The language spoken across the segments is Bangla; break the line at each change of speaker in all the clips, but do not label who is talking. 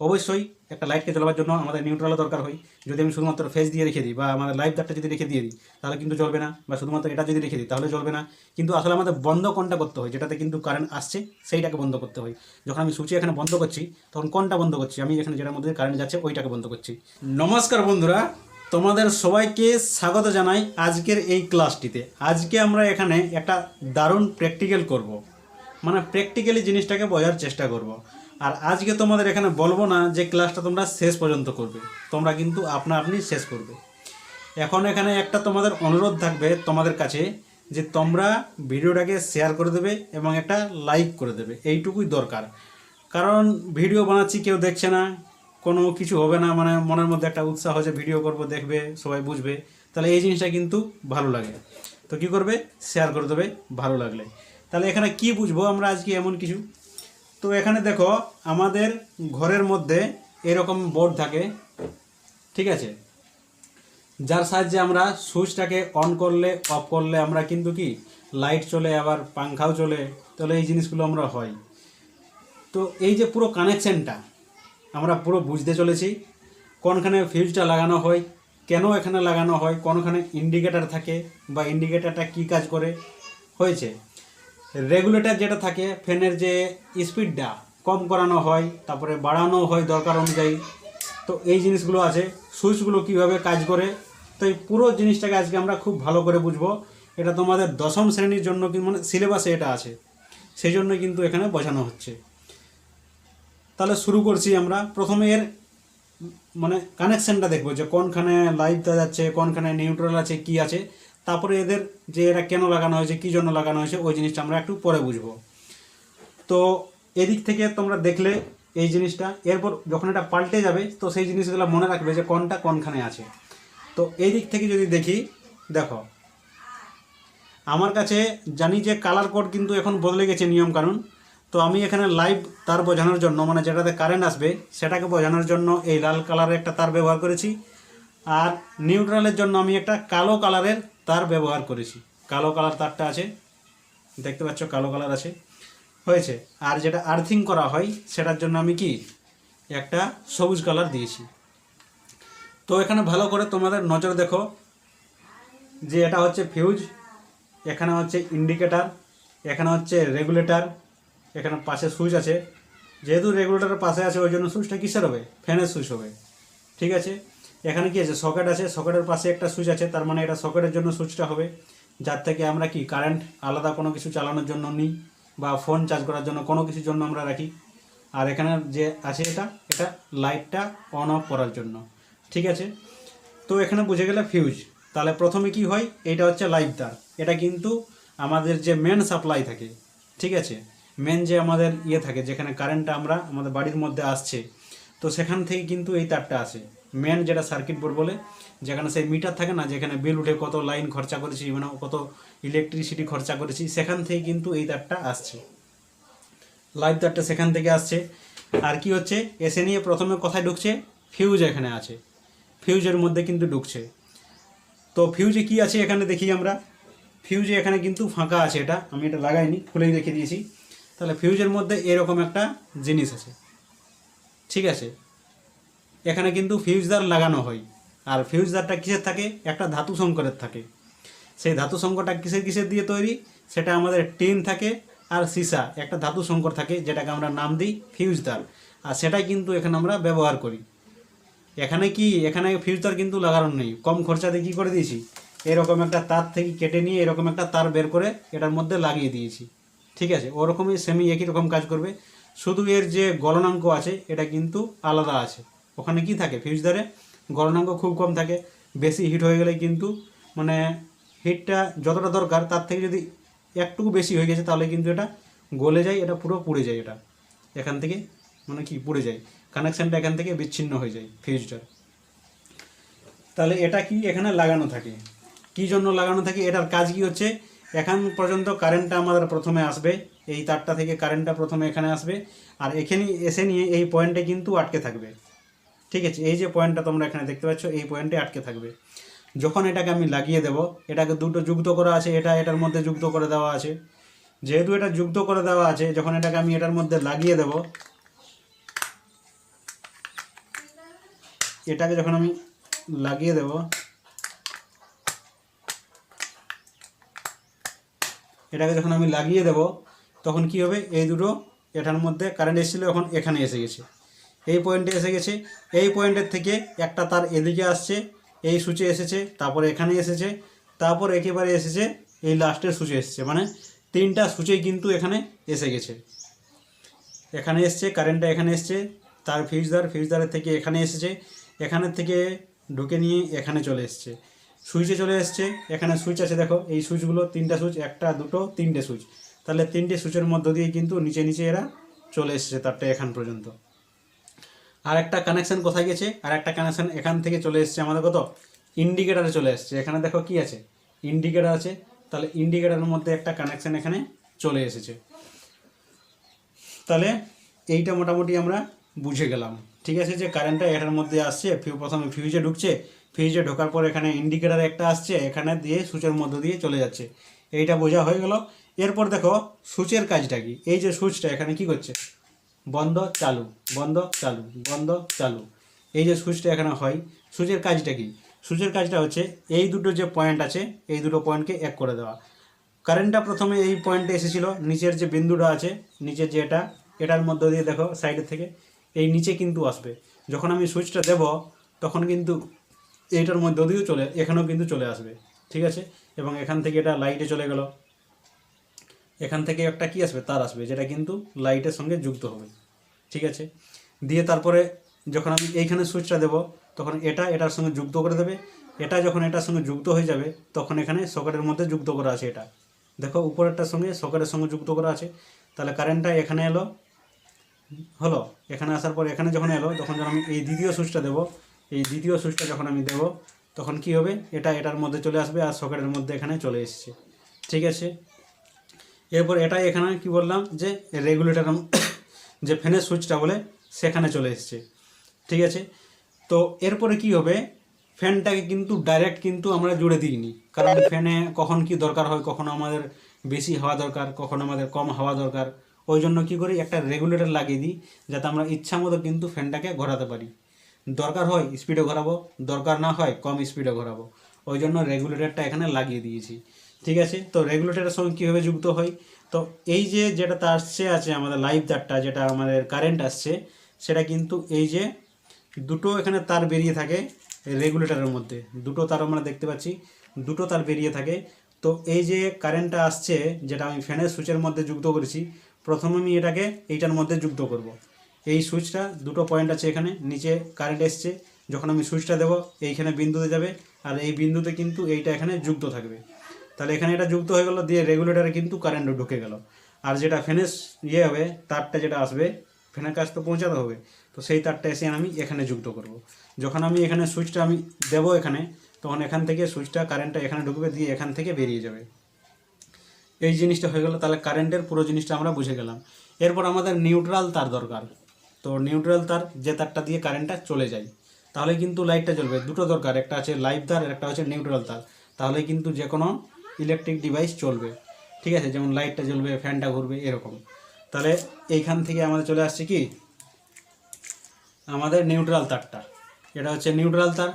অবশ্যই একটা লাইটকে জ্বলাবার জন্য আমাদের নিউট্রালও দরকার হয়। যদি আমি শুধুমাত্র ফেস দিয়ে রেখে দিই বা আমাদের লাইভ দারটা যদি রেখে দিয়ে দিই, তাহলে কিন্তু জ্বলবে না বা শুধুমাত্র এটা যদি রেখে দিই, তাহলে জ্বলবে না। কিন্তু আসলে আমাদের বন্ধ কোনটা করতে হয়, যেটাতে কিন্তু কারেন্ট আসছে, সেইটাকে বন্ধ করতে হয়। যখন আমি সুইচ এখানে বন্ধ করছি, তখন কোনটা বন্ধ করছি? আমি এখানে যেটার মধ্যে কারেন্ট যাচ্ছে, ওইটাকে বন্ধ করছি। নমস্কার বন্ধুরা, তোমাদের সবাইকে স্বাগত জানাই আজকের এই ক্লাসটিতে আজকে আমরা এখানে একটা দারুণ প্র্যাকটিক্যাল করব। মানে প্র্যাকটিক্যালি জিনিসটাকে বোঝার চেষ্টা করব। আর আজকে তোমাদের এখানে বলব না যে ক্লাসটা তোমরা শেষ পর্যন্ত করবে। তোমরা কিন্তু আপনা আপনি শেষ করবে। এখন এখানে একটা তোমাদের অনুরোধ থাকবে তোমাদের কাছে যে তোমরা ভিডিওটাকে শেয়ার করে দেবে এবং একটা লাইক করে দেবে। এইটুকুই দরকার। কারণ ভিডিও বানাচ্ছি, কেউ দেখছে না, কোনো কিছু হবে না মানে মনের মধ্যে একটা উৎসাহ যে ভিডিও করব, দেখবে, সবাই বুঝবে। তাহলে এই জিনিসটা কিন্তু ভালো লাগে। তো কি করবে? শেয়ার করে দেবে ভালো লাগলে। তাহলে এখানে কি বুঝব আমরা আজকে এমন কিছু? তো এখানে দেখো, আমাদের ঘরের মধ্যে এরকম বোর্ড থাকে, ঠিক আছে? যার সাহায্যে আমরা সুইচটাকে অন করলে অফ করলে আমরা কিন্তু কি লাইট চলে, আবার পাংখাও চলে, তাহলে এই জিনিসগুলো আমরা হয়। তো এই যে পুরো কানেকশনটা আমরা পুরো বুঝতে চলেছি, কোনখানে ফিউজটা লাগানো হয়, কেন এখানে লাগানো হয়, কোনখানে ইন্ডিকেটার থাকে, বা ইন্ডিকেটারটা কি কাজ করে, হয়েছে। রেগুলেটর যেটা থাকে, ফ্যানের যে স্পিডটা কম করানো হয়, তারপরে বাড়ানো হয় দরকার অনুযায়ী। তো এই জিনিসগুলো আছে। সুইচগুলো কীভাবে কাজ করে, তো এই পুরো জিনিসটাকে আজকে আমরা খুব ভালো করে বুঝব। এটা তোমাদের দশম শ্রেণির জন্য মানে সিলেবাসে এটা আছে। সেই জন্য কিন্তু এখানে বোঝানো হচ্ছে। তাহলে শুরু করছি আমরা। প্রথমে এর মানে কানেকশানটা দেখব যে কোনখানে দেওয়া যাচ্ছে, কোনখানে নিউট্রাল আছে, কি আছে। তারপরে এদের যে এরা কেন লাগানো হয়েছে, কী জন্য লাগানো হয়েছে, ওই জিনিসটা আমরা একটু পরে বুঝব। তো এদিক থেকে তোমরা দেখলে এই জিনিসটা, এরপর যখন এটা পাল্টে যাবে, তো সেই জিনিসগুলো মনে রাখবে যে কোনটা কোনখানে আছে। তো এই দিক থেকে যদি দেখি, দেখো, আমার কাছে জানি যে কালার কোড কিন্তু এখন বদলে গেছে নিয়ম কানুন। তো আমি এখানে লাইভ তার বোঝানোর জন্য মানে যেটাতে কারেন্ট আসবে, সেটাকে বোঝানোর জন্য এই লাল কালারের একটা তার ব্যবহার করেছি। আর নিউট্রালের জন্য আমি একটা কালো কালারের তার ব্যবহার করেছি। কালো কালার তারটা আছে। দেখতে পাচ্ছ কালো কালার আছে। হয়েছে। আর যেটা আর্থিং করা হয়, সেটার জন্য আমি কি একটা সবুজ কালার দিয়েছি। তো এখানে ভালো করে তোমাদের নজর দেখো যে এটা হচ্ছে ফিউজ এখানে হচ্ছে ইন্ডিকেটার এখানে হচ্ছে রেগুলেটর এখানে পাশে সুইচ আছে। যেহেতু রেগুলেটরের পাশে আছে, ওই জন্য সুইচটা কিসের হবে? ফ্যানের সুইচ হবে। ঠিক আছে? এখানে কি আছে? সকেট আছে। সকেটের পাশে একটা সুইচ আছে। তার মানে এটা সকেটের জন্য সুইচটা হবে। যার থেকে আমরা কি কারেন্ট আলাদা কোনো কিছু চালানোর জন্য নিই বা ফোন চার্জ করার জন্য কোনো কিছুর জন্য আমরা রাখি। আর এখানে যে আছে এটা এটা লাইটটা অন অফ করার জন্য। ঠিক আছে? তো এখানে বুঝে গেলে ফিউজ তাহলে প্রথমে কি হয়? এটা হচ্ছে লাইভ তার এটা কিন্তু আমাদের যে মেন সাপ্লাই থাকে। ঠিক আছে? মেন যে আমাদের ইয়ে থাকে, যেখানে কারেন্টটা আমরা আমাদের বাড়ির মধ্যে আসছে। তো সেখান থেকে কিন্তু এই তারটা আসে। মেন যেটা সার্কিট বোর্ড বলে, যেখানে সেই মিটার থাকে না, যেখানে বিল উঠে কত লাইন খরচা করেছি মানে কত ইলেকট্রিসিটি খরচা করেছি, সেখান থেকে কিন্তু এই তারটা আসছে। লাইভ তারটা সেখান থেকে আসছে। আর কি হচ্ছে? এসে নিয়ে প্রথমে কোথায় ঢুকছে ফিউজ এখানে আছে। ফিউজের মধ্যে কিন্তু ঢুকছে। তো ফিউজে কি আছে এখানে দেখি আমরা? ফিউজে এখানে কিন্তু ফাঁকা আছে এটা, আমি এটা লাগাইনি, খুলেই রেখে দিয়েছি। তাহলে ফিউজের মধ্যে এরকম একটা জিনিস আছে। ঠিক আছে? এখানে কিন্তু ফিউজদার লাগানো হয়। আর ফিউজদারটা কিসের থাকে? একটা ধাতু সংকরের থাকে। সেই ধাতু সংকরটা কিসের কিসের দিয়ে তৈরি? সেটা আমাদের টিন থাকে আর সীসা, একটা ধাতু সংকর থাকে, যেটাকে আমরা নাম দিই ফিউজদার আর সেটাই কিন্তু এখানে আমরা ব্যবহার করি। এখানে কি? এখানে ফিউজদার কিন্তু লাগানো নেই। কম খরচাতে কি করে দিয়েছি? এরকম একটা তার থেকে কেটে নিয়ে এরকম একটা তার বের করে এটার মধ্যে লাগিয়ে দিয়েছি। ঠিক আছে? ওরকমই সেমি একই রকম কাজ করবে। শুধু এর যে গলনাঙ্ক আছে, এটা কিন্তু আলাদা আছে। ওখানে কি থাকে? ফিউজদারে গলনাঙ্ক খুব কম থাকে, বেশি হিট হয়ে গেলে কিন্তু মানে হিটটা যতটা দরকার, তার থেকে যদি একটুকু বেশি হয়ে গেছে, তাহলে কিন্তু এটা গলে যায়, এটা পুরো পুড়ে যায় এটা। এখান থেকে মানে কি পুড়ে যায় কানেকশানটা এখান থেকে বিচ্ছিন্ন হয়ে যায় ফিউজটার তাহলে এটা কি এখানে লাগানো থাকে? কি জন্য লাগানো থাকে? এটার কাজ কি হচ্ছে? এখান পর্যন্ত কারেন্টটা আমাদের প্রথমে আসবে, এই তারটা থেকে কারেন্টটা প্রথমে এখানে আসবে, আর এখানে এসে নিয়ে এই পয়েন্টে কিন্তু আটকে থাকবে। ঠিক আছে, এই যে পয়েন্টটা তোমরা এখানে দেখতে পাচ্ছ, এই পয়েন্টে আটকে থাকবে। যখন এটাকে আমি লাগিয়ে দেব, এটাকে দুটো যুক্ত করা আছে, এটা এটার মধ্যে যুক্ত করে দেওয়া আছে। যেহেতু এটা যুক্ত করে দেওয়া আছে, যখন এটাকে আমি এটার মধ্যে লাগিয়ে দেব, এটাকে যখন আমি লাগিয়ে দেব, এটাকে যখন আমি লাগিয়ে দেব, তখন কি হবে? এই দুটো এটার মধ্যে কারেন্ট এসেছিল, এখন এখানে এসে গেছে। এই পয়েন্টে এসে গেছে। এই পয়েন্টের থেকে একটা তার এদিকে আসছে, এই সুচে এসেছে, তারপরে এখানে এসেছে, তারপর একেবারে এসেছে, এই লাস্টের সুচে এসেছে। মানে তিনটা সুচেই কিন্তু এখানে এসে গেছে। এখানে এসছে কারেন্টটা এখানে এসছে, তার ফিউজদার ফিউজদারের থেকে এখানে এসেছে, এখানের থেকে ঢুকে নিয়ে এখানে চলে এসছে। সুইচে চলে এসছে, এখানে সুইচ আছে, দেখো, এই সুইচগুলো তিনটা সুইচ, একটা, দুটো, তিনটে সুইচ। তাহলে তিনটে সুইচের মধ্য দিয়ে কিন্তু নিচে নিচে এরা চলে এসেছে তারটা এখান পর্যন্ত। আর একটা কানেকশন কোথায় গেছে? আর একটা কানেকশন এখান থেকে চলে এসছে আমাদের কত? ইন্ডিকেটারে চলে এসছে। এখানে দেখো কি আছে? ইন্ডিকেটার আছে। তাহলে ইন্ডিকেটারের মধ্যে একটা কানেকশান এখানে চলে এসেছে। তাহলে এইটা মোটামুটি আমরা বুঝে গেলাম। ঠিক আছে যে কারেন্টটা এটার মধ্যে আসছে প্রথমে ফিউজে ঢুকছে। ফিউজে ঢোকার পর এখানে ইন্ডিকেটার একটা আসছে, এখানে দিয়ে সুইচের মধ্য দিয়ে চলে যাচ্ছে। এইটা বোঝা হয়ে গেল। এরপর দেখো সুইচের কাজটা কি? এই যে সুইচটা এখানে কি করছে? বন্ধ চালু বন্ধ চালু বন্ধ চালু। এই যে সুইচটা এখানে হয়, সুইচের কাজটা কি? সুইচের কাজটা হচ্ছে এই দুটো যে পয়েন্ট আছে, এই দুটো পয়েন্টকে এক করে দেওয়া। কারেন্টটা প্রথমে এই পয়েন্টে এসেছিল, নিচের যে বিন্দুটা আছে, নিচের যে এটা, এটার মধ্য দিয়ে দেখো সাইডের থেকে, এই নিচে কিন্তু আসবে। যখন আমি সুইচটা দেব, তখন কিন্তু এইটার মধ্য দিয়েও চলে, এখানেও কিন্তু চলে আসবে, ঠিক আছে? এবং এখান থেকে এটা লাইটে চলে গেল। এখান থেকে একটা কি আসবে? তার আসবে, যেটা কিন্তু লাইটের সঙ্গে যুক্ত হবে। ঠিক আছে? দিয়ে তারপরে যখন আমি এইখানে সুইচটা দেব, তখন এটা এটার সঙ্গে যুক্ত করে দেবে। এটা যখন এটার সঙ্গে যুক্ত হয়ে যাবে, তখন এখানে সকেটের মধ্যে যুক্ত করা আছে এটা। দেখো, উপরেরটার সঙ্গে সকেটের সঙ্গে যুক্ত করা আছে। তাহলে কারেন্টটা এখানে এলো। হলো? এখানে আসার পর এখানে যখন এলো, তখন যখন আমি এই দ্বিতীয় সুইচটা দেবো, এই দ্বিতীয় সুইচটা যখন আমি দেবো, তখন কি হবে? এটা এটার মধ্যে চলে আসবে আর সকেটের মধ্যে এখানে চলে এসেছে। ঠিক আছে? এরপর এটা এখানে কি বললাম যে রেগুলেটর যে ফ্যানের সুইচটা বলে সেখানে চলে এসেছে। ঠিক আছে? তো এরপরে কি হবে? ফ্যানটাকে কিন্তু ডাইরেক্ট কিন্তু আমরা জুড়ে দিইনি। কারণ ফ্যানে কখন কি দরকার হয়, কখন আমাদের বেশি হাওয়া দরকার, কখন আমাদের কম হাওয়া দরকার, ওই জন্য কী করি একটা রেগুলেটর লাগিয়ে দিই, যাতে আমরা ইচ্ছা মতো কিন্তু ফ্যানটাকে ঘোরাতে পারি। দরকার হয় স্পিডে ঘোরাবো, দরকার না হয় কম স্পিডে ঘোরাবো। ওই জন্য রেগুলেটরটা এখানে লাগিয়ে দিয়েছি। ঠিক আছে? তো রেগুলেটরের সঙ্গে কীভাবে যুক্ত হয় তো এই যে যেটা তার আসছে আছে আমাদের লাইভ তারটা যেটা আমাদের কারেন্ট আসছে, সেটা কিন্তু এই যে দুটো এখানে তার বেরিয়ে থাকে রেগুলেটরের মধ্যে। দুটো তার আমরা দেখতে পাচ্ছি, দুটো তার বেরিয়ে থাকে। তো এই যে কারেন্টটা আসছে, যেটা আমি ফ্যানের সুইচের মধ্যে যুক্ত করেছি, প্রথমে আমি এটাকে এইটার মধ্যে যুক্ত করব। এই সুইচটা দুটো পয়েন্ট আছে এখানে, নিচে কারেন্ট এসছে। যখন আমি সুইচটা দেবো, এইখানে বিন্দুতে যাবে, আর এই বিন্দুতে কিন্তু এইটা এখানে যুক্ত থাকবে। তাহলে এখানে এটা যুক্ত হয়ে গেল, দিয়ে রেগুলেটারে কিন্তু কারেন্ট ঢুকে গেল। আর যেটা ফ্যানের ইয়ে হবে, তারটা যেটা আসবে ফ্যানের কাছ তো পৌঁছাতে হবে। তো সেই তারটা এসে আমি এখানে যুক্ত করব। যখন আমি এখানে সুইচটা আমি দেবো এখানে, তখন এখান থেকে সুইচটা কারেন্টটা এখানে ঢুকবে, দিয়ে এখান থেকে বেরিয়ে যাবে। এই জিনিসটা হয়ে গেল, তাহলে কারেন্টের পুরো জিনিসটা আমরা বুঝে গেলাম। এরপর আমাদের নিউট্রাল তার দরকার। তো নিউট্রাল তার, যে তারটা দিয়ে কারেন্টটা চলে যায়, তাহলে কিন্তু লাইটটা জ্বলবে। দুটো দরকার, একটা আছে লাইভ তার আর একটা হচ্ছে নিউট্রাল তার। তাহলে কিন্তু যে কোনো ইলেকট্রিক ডিভাইস চলবে। ঠিক আছে? যেমন লাইটটা জ্বলবে ফ্যানটা ঘুরবে, এরকম। তাহলে এইখান থেকে আমাদের চলে আসছে কি? আমাদের নিউট্রাল তারটা। এটা হচ্ছে নিউট্রাল তার।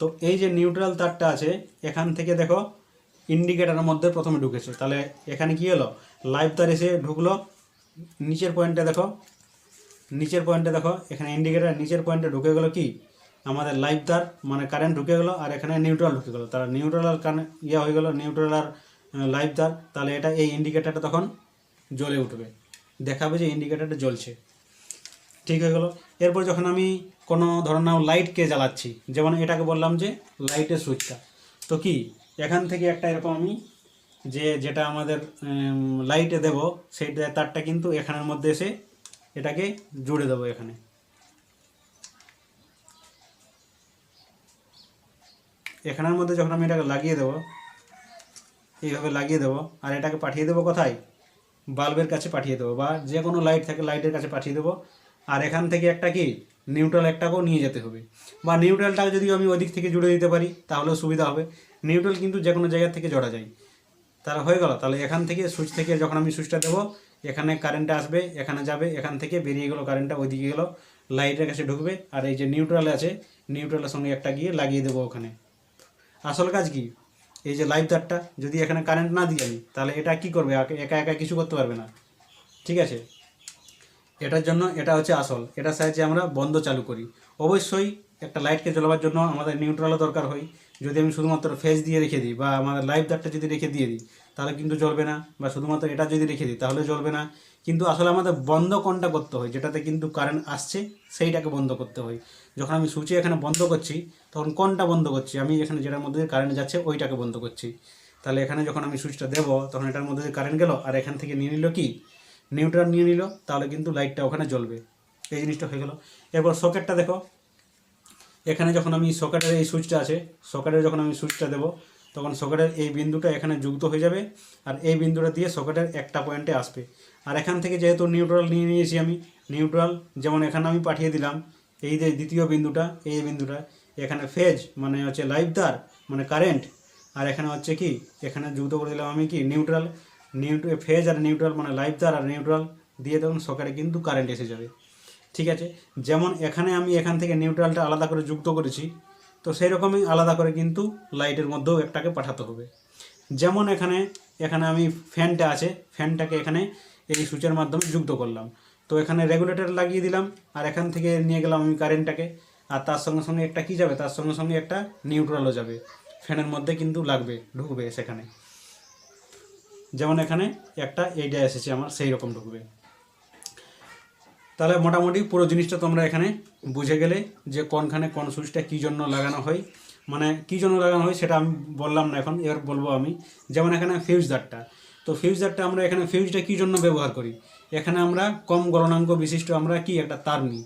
তো এই যে নিউট্রাল তারটা আছে, এখান থেকে দেখো ইন্ডিকেটারের মধ্যে প্রথমে ঢুকেছে। তাহলে এখানে কি হলো? লাইভ তার এসে ঢুকলো। নিচের পয়েন্টে দেখো, নিচের পয়েন্টে দেখো, এখানে ইন্ডিকেটার নিচের পয়েন্টে ঢুকে গেলো কি? আমাদের লাইভ তার মানে কারেন্ট ঢুকে গেলো, আর এখানে নিউট্রাল ঢুকে গেলো। তার নিউট্রাল আর কানে ইয়ে হয়ে গেলো নিউট্রাল আর লাইভ তার, তাহলে এটা এই ইন্ডিকেটারটা তখন জ্বলে উঠবে। দেখাবে যে ইন্ডিকেটারটা জ্বলছে। ঠিক হয়ে গেলো। এরপর যখন আমি কোনো ধরনের লাইটকে জ্বালাচ্ছি, যেমন এটাকে বললাম যে লাইটের সুইচটা তো কি? এখান থেকে একটা এরকম আমি যে, যেটা আমাদের লাইটে দেব, সেই তারটা কিন্তু এখানের মধ্যে এসে এটাকে জুড়ে দেবো এখানে। এখানের মধ্যে যখন আমি এটাকে লাগিয়ে দেবো, এইভাবে লাগিয়ে দেবো, আর এটাকে পাঠিয়ে দেবো কোথায়? বাল্বের কাছে পাঠিয়ে দেবো বা যে কোনো লাইট থাকে লাইটের কাছে পাঠিয়ে দেবো। আর এখান থেকে একটা কি? নিউট্রাল একটাকেও নিয়ে যেতে হবে। বা নিউট্রালটাকে যদি আমি ওদিক থেকে জুড়ে দিতে পারি, তাহলেও সুবিধা হবে। নিউট্রাল কিন্তু যে কোনো জায়গা থেকে জড়া যায়। তাহলে হয়ে গেল। তাহলে এখান থেকে সুইচ থেকে যখন আমি সুইচটা দেবো, এখানে কারেন্টটা আসবে, এখানে যাবে, এখান থেকে বেরিয়ে গেলো কারেন্টটা ওইদিকে গেলো লাইটের কাছে ঢুকবে। আর এই যে নিউট্রাল আছে নিউট্রালের সঙ্গে একটা গিয়ে লাগিয়ে দেবো ওখানে। আসল কাজ কি? এই যে লাইভ তারটা যদি এখানে কারেন্ট না দিই আমি তাহলে এটা কি করবে? একা- একা কিছু করতে পারবে না। ঠিক আছে? এটার জন্য এটা হচ্ছে আসল। এটার সাহায্যে আমরা বন্ধ চালু করি। অবশ্যই একটা লাইটকে জ্বলাবার জন্য আমাদের নিউট্রালও দরকার হয়। যদি আমি শুধুমাত্র ফেজ দিয়ে রেখে দিই বা আমাদের লাইভ তারটা যদি রেখে দিয়ে দিই, তাহলে কিন্তু জ্বলবে না। বা শুধুমাত্র এটা যদি রেখে দিই, তাহলে জ্বলবে না। কিন্তু আসলে আমাদের বন্ধ কোনটা করতে হয়, যেটাতে কিন্তু কারেন্ট আসছে, সেইটাকে বন্ধ করতে হয়। যখন আমি সুইচে এখানে বন্ধ করছি, তখন কোনটা বন্ধ করছি। আমি এখানে যেটার মধ্যে কারেন্ট যাচ্ছে, ওইটাকে বন্ধ করছি। তাহলে এখানে যখন আমি সুইচটা দেবো, তখন এটার মধ্যে কারেন্ট গেল, আর এখান থেকে নিয়ে নিল কি? নিউট্রাল নিয়ে নিল, তাহলে কিন্তু লাইটটা ওখানে জ্বলবে। এই জিনিসটা হয়ে গেল। এরপর সকেটটা দেখো। এখানে যখন আমি সকেটের এই সুইচটা আছে সকেটের যখন আমি সুইচটা দেবো তখন সকেটের এই বিন্দুটা এখানে যুক্ত হয়ে যাবে, আর এই বিন্দুটা দিয়ে সকেটের একটা পয়েন্টে আসবে। আর এখান থেকে যেহেতু নিউট্রাল নিয়ে নিয়েছি আমি নিউট্রাল যেমন এখানে আমি পাঠিয়ে দিলাম, এই যে দ্বিতীয় বিন্দুটা, এই বিন্দুটা, এখানে ফেজ মানে হচ্ছে লাইভ মানে কারেন্ট আর এখানে হচ্ছে কি, এখানে যুক্ত করে দিলাম আমি কি নিউট্রাল নিউট্র ফেজ আর নিউট্রাল মানে লাইভ তার আর নিউট্রাল দিয়ে তখন সকেটে কিন্তু কারেন্ট এসে যাবে। ঠিক আছে? যেমন এখানে আমি এখান থেকে নিউট্রালটা আলাদা করে যুক্ত করেছি তো সেই রকমই আলাদা করে কিন্তু লাইটের মধ্যেও একটাকে পাঠাতে হবে। যেমন এখানে এখানে আমি ফ্যানটা আছে, ফ্যানটাকে এখানে এই সুইচের মাধ্যমে যুক্ত করলাম। তো এখানে রেগুলেটর লাগিয়ে দিলাম, আর এখান থেকে নিয়ে গেলাম আমি কারেন্টটাকে। আর তার সঙ্গে সঙ্গে একটা কি যাবে? তার সঙ্গে সঙ্গে একটা নিউট্রালও যাবে। ফ্যানের মধ্যে কিন্তু লাগবে, ঢুকবে সেখানে। যেমন এখানে একটা এইটা এসেছে আমার সেই রকম ঢুকবে। তাহলে মোটামুটি পুরো জিনিসটা তোমরা এখানে বুঝে গেলে যে কোনখানে কোন সুইচটা কী জন্য লাগানো হয়। মানে কী জন্য লাগানো হয় সেটা আমি বললাম না এখন, এবার বলব আমি। যেমন এখানে ফিউজ দারটা তো ফিউজ দারটা আমরা এখানে ফিউজটা কী জন্য ব্যবহার করি? এখানে আমরা কম গলনাঙ্ক বিশিষ্ট আমরা কি একটা তার নিই,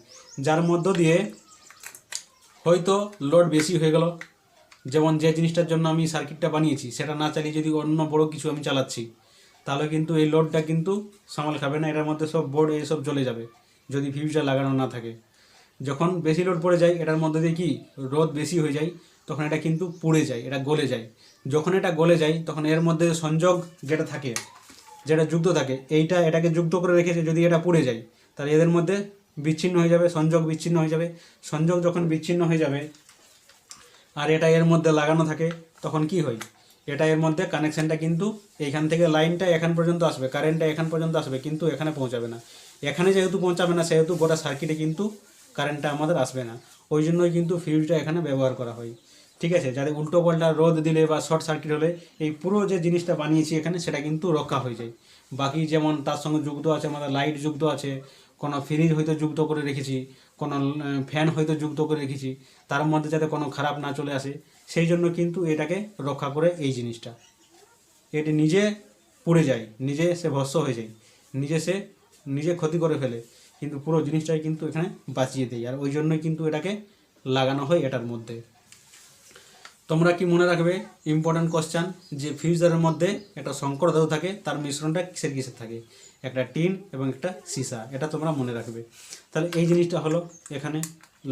যার মধ্য দিয়ে হয়তো লোড বেশি হয়ে গেল। যেমন যে জিনিসটার জন্য আমি সার্কিটটা বানিয়েছি, সেটা না চালিয়ে যদি অন্য বড় কিছু আমি চালাচ্ছি, তাহলে কিন্তু এই লোডটা কিন্তু সামাল খাবে না, এটার মধ্যে সব বোর্ড এসব জ্বলে যাবে। যদি ফিউজটা লাগানো না থাকে। যখন বেশি লোড পড়ে যায়, এটার মধ্যে দিয়ে কি রোদ বেশি হয়ে যায়, তখন এটা কিন্তু পুড়ে যায়, এটা গলে যায়। যখন এটা গলে যায়, তখন এর মধ্যে সংযোগ যেটা থাকে, যেটা যুক্ত থাকে, এইটা এটাকে যুক্ত করে রেখেছে, যদি এটা পুড়ে যায়, তাহলে এদের মধ্যে বিচ্ছিন্ন হয়ে যাবে, সংযোগ বিচ্ছিন্ন হয়ে যাবে। সংযোগ যখন বিচ্ছিন্ন হয়ে যাবে, আর এটা এর মধ্যে লাগানো থাকে, তখন কি হয়? এটা এর মধ্যে কানেকশানটা কিন্তু এইখান থেকে লাইনটা এখান পর্যন্ত আসবে কারেন্টটা এখান পর্যন্ত আসবে, কিন্তু এখানে পৌঁছাবে না। এখানে যেহেতু পৌঁছাবে না, সেহেতু গোটা সার্কিটে কিন্তু কারেন্টটা আমাদের আসবে না। ওই জন্যই কিন্তু ফিউজটা এখানে ব্যবহার করা হয়। ঠিক আছে? যাতে উল্টো পাল্টা রোদ দিলে বা শর্ট সার্কিট হলে এই পুরো যে জিনিসটা বানিয়েছি এখানে, সেটা কিন্তু রক্ষা হয়ে যায়। বাকি যেমন তার সঙ্গে যুক্ত আছে, আমাদের লাইট যুক্ত আছে, কোনো ফ্রিজ হয়তো যুক্ত করে রেখেছি, কোনো ফ্যান হয়তো যুক্ত করে রেখেছি, তার মধ্যে যাতে কোনো খারাপ না চলে আসে, সেই জন্য কিন্তু এটাকে রক্ষা করে এই জিনিসটা। এটি নিজে পুড়ে যায়, নিজে সে ভস্য হয়ে যায়, নিজে সে নিজে ক্ষতি করে ফেলে, কিন্তু পুরো জিনিসটাই কিন্তু এখানে বাঁচিয়ে দেয়। আর ওই জন্যই কিন্তু এটাকে লাগানো হয় এটার মধ্যে। তোমরা কি মনে রাখবে ইম্পর্ট্যান্ট কোশ্চান যে ফিউজারের মধ্যে একটা শঙ্কর ধাতু থাকে, তার মিশ্রণটা কিসের কিসের থাকে? একটা টিন এবং একটা সীসা, এটা তোমরা মনে রাখবে। তাহলে এই জিনিসটা হলো, এখানে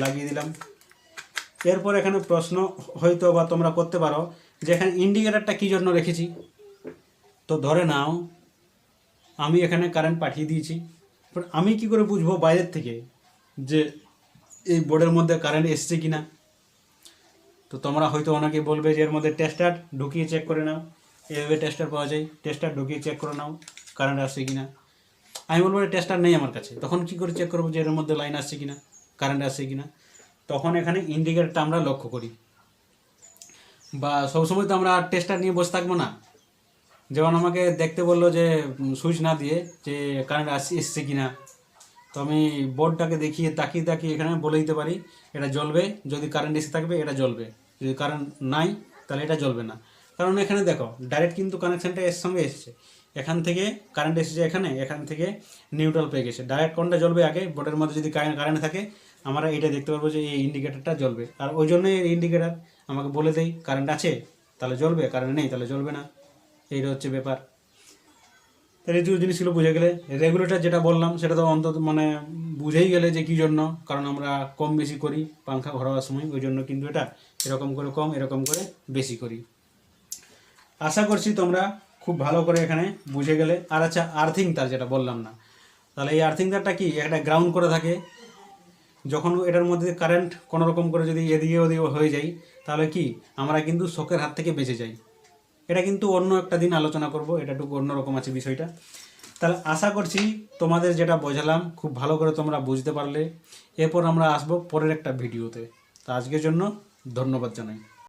লাগিয়ে দিলাম। এরপর এখানে প্রশ্ন হয়তো বা তোমরা করতে পারো, যে এখানে ইন্ডিকেটারটা কী জন্য রেখেছি? তো ধরে নাও আমি এখানে কারেন্ট পাঠিয়ে দিয়েছি। এবার আমি কি করে বুঝব বাইরের থেকে যে এই বোর্ডের মধ্যে কারেন্ট এসছে কি না তো তোমরা হয়তো অনেকে বলবে যে এর মধ্যে টেস্টার ঢুকিয়ে চেক করে নাও। এভাবে টেস্টার পাওয়া যায়। টেস্টার ঢুকিয়ে চেক করে নাও কারেন্ট আসছে কি না আমি বলব টেস্টার নেই আমার কাছে। তখন কি করে চেক করব যে এর মধ্যে লাইন আসছে কি না কারেন্ট আসছে কি না তখন এখানে ইন্ডিকেটরটা আমরা লক্ষ্য করি। বা সবসময় তো আমরা টেস্টার নিয়ে বসে থাকব না। যেমন আমাকে দেখতে বলল যে সুইচ না দিয়ে যে কারেন্ট আসছে, এসছে কি না তো আমি বোর্ডটাকে দেখিয়ে তাকিয়ে তাকিয়ে এখানে বলে দিতে পারি, এটা জ্বলবে, যদি কারেন্ট এসে থাকবে, এটা জ্বলবে। যদি কারেন্ট নাই, তাহলে এটা জ্বলবে না। কারণ এখানে দেখো ডাইরেক্ট কিন্তু কানেকশানটা এর সঙ্গে এসেছে। এখান থেকে কারেন্ট এসেছে এখানে, এখান থেকে নিউট্রাল পেয়ে গেছে। ডাইরেক্ট কোনটা জ্বলবে আগে? বোর্ডের মধ্যে যদি কারেন্ট কারেন্ট থাকে, আমরা এটা দেখতে পারব যে এই ইন্ডিকেটারটা জ্বলবে। আর ওই জন্যই এই ইন্ডিকেটার আমাকে বলে দেয় কারেন্ট আছে, তাহলে জ্বলবে কারেন্ট নেই, তাহলে জ্বলবে না। এইটা হচ্ছে ব্যাপার। তাহলে এই জিনিসগুলো বুঝে গেলে রেগুলেটর যেটা বললাম, সেটা তো অন্তত মানে বুঝেই গেলে যে কী জন্য, কারণ আমরা কম বেশি করি পাংখা ঘোরাবার সময়, ওই জন্য কিন্তু এটা এরকম করে কম, এরকম করে বেশি করি। আশা করছি তোমরা খুব ভালো করে এখানে বুঝে গেলে। আর আচ্ছা আর্থিং তার যেটা বললাম না। তাহলে এই আর্থিং তারটা কি? একটা গ্রাউন্ড করে থাকে। যখন এটার মধ্যে কারেন্ট কোনো রকম করে যদি এদিকে ওদিকে হয়ে যায়, তাহলে কি? আমরা কিন্তু শকের হাত থেকে বেঁচে যাই। এটা কিন্তু অন্য একটা দিন আলোচনা করব, এটা একটু অন্যরকম আছে বিষয়টা। তাহলে আশা করছি তোমাদের যেটা বোঝালাম, খুব ভালো করে তোমরা বুঝতে পারলে। এরপর আমরা আসব পরের একটা ভিডিওতে। তা আজকের জন্য ধন্যবাদ জানাই।